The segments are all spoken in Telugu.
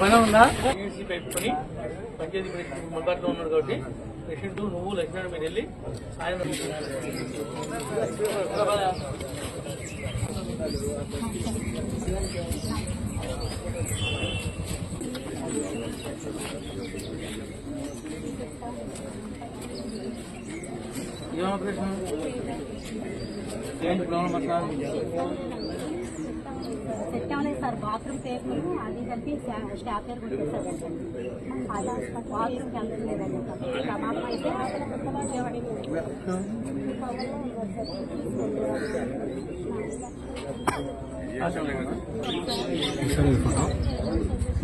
పని ఉందా ఏసీ పెట్టుకొని పంచాయతీ మొదట్లో ఉన్నాడు కాబట్టి పేషెంట్ నువ్వు లక్ష్మణ్ మీరు వెళ్ళి ఆయన ఏం ఆపరేషన్ ఏంటి ప్రాబ్లం అట్లా? సెట్ అవ్వలేదు సార్ బాత్రూమ్ పేపర్ అది కలిపి స్టాప్ పేరు కొట్టేసారు అది బాత్రూమ్కి వెళ్తలేదండి ప్రమాదం అయితే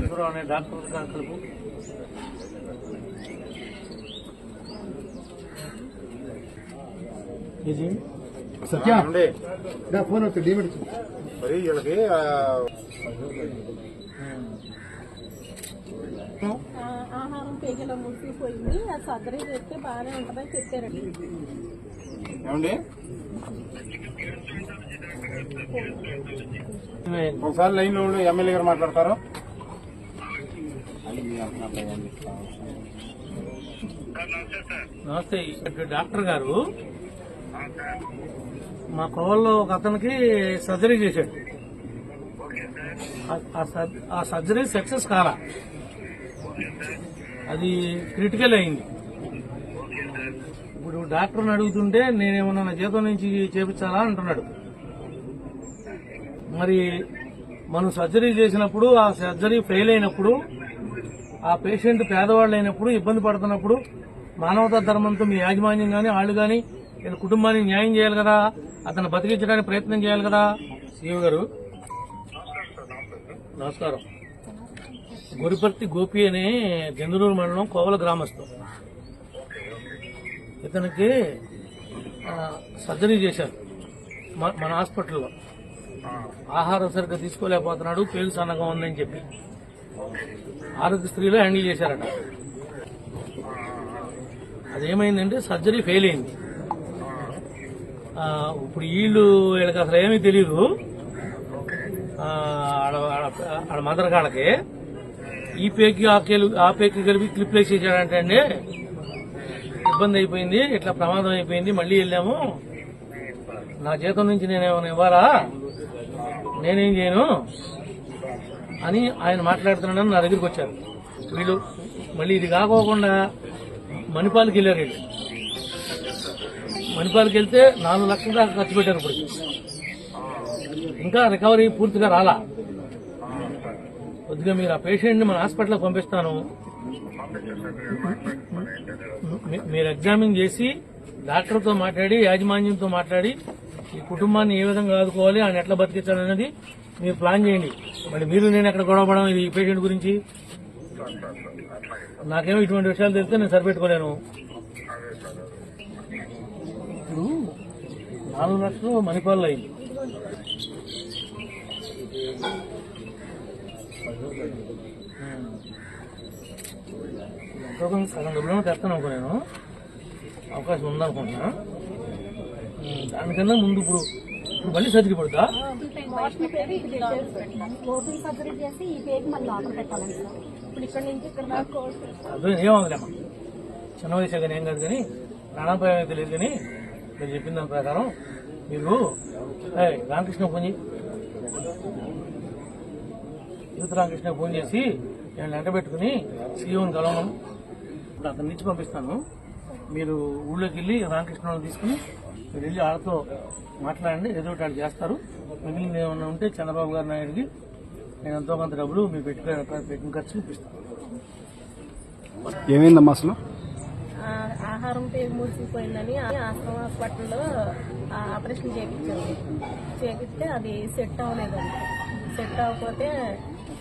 ఎవరు అనే డాక్టర్ గారు కలుపు ఇది సత్య ఫోన్ వస్తుంది డీమిట్ మరి వీళ్ళకి ఆ, ఆ, ఆహారం పేగలో ముసిపోయింది అది సర్జరీ చేస్తే బాగానే ఉంటుందని చెప్పారండి. ఏమండి? ఒకసారి లైన్లో ఎమ్మెల్యే గారు మాట్లాడతారు. నమస్తే ఇక్కడ డాక్టర్ గారు. మా కోవల్లో ఒక అతనికి సర్జరీ చేశాడు. ఆ- ఆ సర్జరీ సక్సెస్ కాలా. అది క్రిటికల్ అయింది. ఇప్పుడు డాక్టర్ని అడుగుతుంటే నేనేమన్నా నా జీతం నుంచి చేపించాలా అంటున్నాడు. మరి మనం సర్జరీ చేసినప్పుడు ఆ సర్జరీ ఫెయిల్ అయినప్పుడు ఆ పేషెంట్ పేదవాళ్ళు అయినప్పుడు ఇబ్బంది పడుతున్నప్పుడు మానవతా ధర్మంతో మీ యాజమాన్యం కానీ వాళ్ళు కానీ కుటుంబానికి న్యాయం చేయాలి కదా అతను బతికించడానికి ప్రయత్నం చేయాలి కదా? సీఎం గారు. నమస్కారం. గురిపర్తి గోపి అనే జందనూరు మండలం కోవల గ్రామస్తు ఇతనికి సర్జరీ చేశారు. మన హాస్పిటల్లో. ఆహారం సరిగ్గా తీసుకోలేకపోతున్నాడు పేరు సన్నగా ఉందని చెప్పి. ఆరోగ్య స్త్రీలో హ్యాండిల్ చేశారట. అదేమైందంటే సర్జరీ ఫెయిల్ అయింది. ఇప్పుడు వీళ్ళు వీళ్ళకి అసలు ఏమీ తెలియదు ఆడ ఆడ- మదర్ కాడకి ఈ పేకి ఆ కేలు ఆ పేకి కలిపి క్లిప్ వేసేసాడంటే అండి. ఇబ్బంది అయిపోయింది ఇట్లా ప్రమాదం అయిపోయింది మళ్ళీ వెళ్ళాము. నా జీతం నుంచి నేనేమైనా ఇవ్వాలా? నేనేం చేయను? అని ఆయన మాట్లాడుతున్నాడని నా దగ్గరికి వచ్చారు. వీళ్ళు మళ్ళీ ఇది కాకోకుండా మణిపాల్కి వెళ్ళారు వీళ్ళు. మణిపాల్కి వెళ్తే నాలుగు లక్షల దాకా ఖర్చు పెట్టారు ఇప్పుడు. ఇంకా రికవరీ పూర్తిగా రాలా. కొద్దిగా మీరు ఆ పేషెంట్ని మన హాస్పిటల్కి పంపిస్తాను. మీ- మీరు ఎగ్జామిన్ చేసి డాక్టర్తో మాట్లాడి యాజమాన్యంతో మాట్లాడి ఈ కుటుంబాన్ని ఏ విధంగా ఆదుకోవాలి ఆయన ఎట్లా బతికించాలనేది మీరు ప్లాన్ చేయండి. మరి మీరు నేను ఎక్కడ గొడవపడడం ఇది ఈ పేషెంట్ గురించి? నాకేమో ఇటువంటి విషయాలు తెలిస్తే నేను సరిపెట్టుకోలేను. ఇప్పుడు నాలుగు లక్షలు మణిపాల్లో అయింది. ఎంతో కొంత సగం డబ్బులు తెస్తాను అనుకో నేను. అవకాశం ఉందనుకుంటున్నా. దానికన్నా ముందు ఇప్పుడు ఇప్పుడు మళ్ళీ సర్జరీ కోర్సు. అర్థం ఏమవుతుందమ్మా చిన్న వయసే కానీ ఏం కాదు కానీ ప్రాణాపాయం అయితే తెలియదు కానీ మీరు చెప్పిన దాని ప్రకారం మీరు రామకృష్ణ ఫోన్ చేయి. యూత్ రామకృష్ణ ఫోన్ చేసి నేను లెంట పెట్టుకుని సీఎంని కలవను. ఇప్పుడు అతని నుంచి పంపిస్తాను. మీరు ఊళ్ళోకి వెళ్ళి రామకృష్ణ తీసుకుని మీరు వెళ్ళి వాళ్ళతో మాట్లాడండి ఏదో ఒకటి చేస్తారు. మిగిలిన ఏమన్నా ఉంటే చంద్రబాబు గారి నాయుడికి నేను ఎంతో కొంత డబ్బులు మీ పెట్టుకుని పెట్టిన ఖర్చు చూపిస్తాను. ఏమైందమ్మా అసలు? ఆహారం పేరు మూసిపోయిందని ఆశ్రమ హాస్పిటల్లో ఆ, ఆపరేషన్ చేయించారు చేపిస్తే అది సెట్ అవ్వలేదండి సెట్ అవ్వకపోతే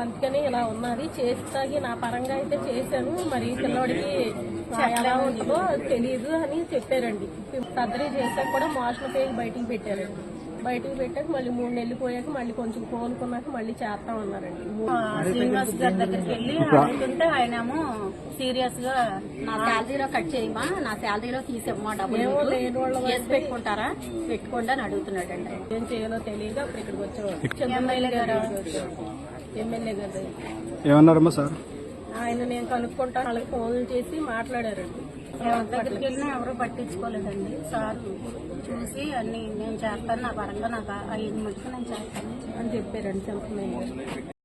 అందుకని ఇలా ఉన్నది. చేస్తాగి నా పరంగా అయితే చేశాను. మరి పిల్లోడికి ఎలా ఉంటుందో తెలియదు అని చెప్పారండి. సర్జరీ చేశాక కూడా మోషన్ పేజ్ బయటికి పెట్టారండి బయటికి పెట్టాక మళ్ళీ మూడు నెలలు పోయాక మళ్ళీ కొంచెం కోలుకున్నాక మళ్ళీ చేస్తా ఉన్నారండి. ఆ, శ్రీనివాస్ గారి దగ్గరికి వెళ్ళి అడుగుతుంటే ఆయనేమో సీరియస్గా నా శాలరీలో కట్ చేయమా నా శాలరీలో తీసేమ్మా డబ్బులు చేసి పెట్టుకుంటారా? పెట్టుకోండి అని అడుగుతున్నాడండి. ఏం చేయాలో తెలియక అప్పుడు ఇక్కడికి వచ్చేవాడు ఎమ్మెల్యే గారు. ఎమ్మెల్యే గారు. ఏమన్నారమ్మా సార్? ఆయన నేను కనుక్కుంటాను వాళ్ళకి ఫోన్లు చేసి మాట్లాడారండి. ఎవరి దగ్గరికి వెళ్ళినా ఎవరు పట్టించుకోలేదండి. సార్ చూసి అన్ని నేను చేస్తాను నా పరంగా నాకు అయ్యింది మటుకు నేను చేస్తాను. అని చెప్పారండి చంపమయ్య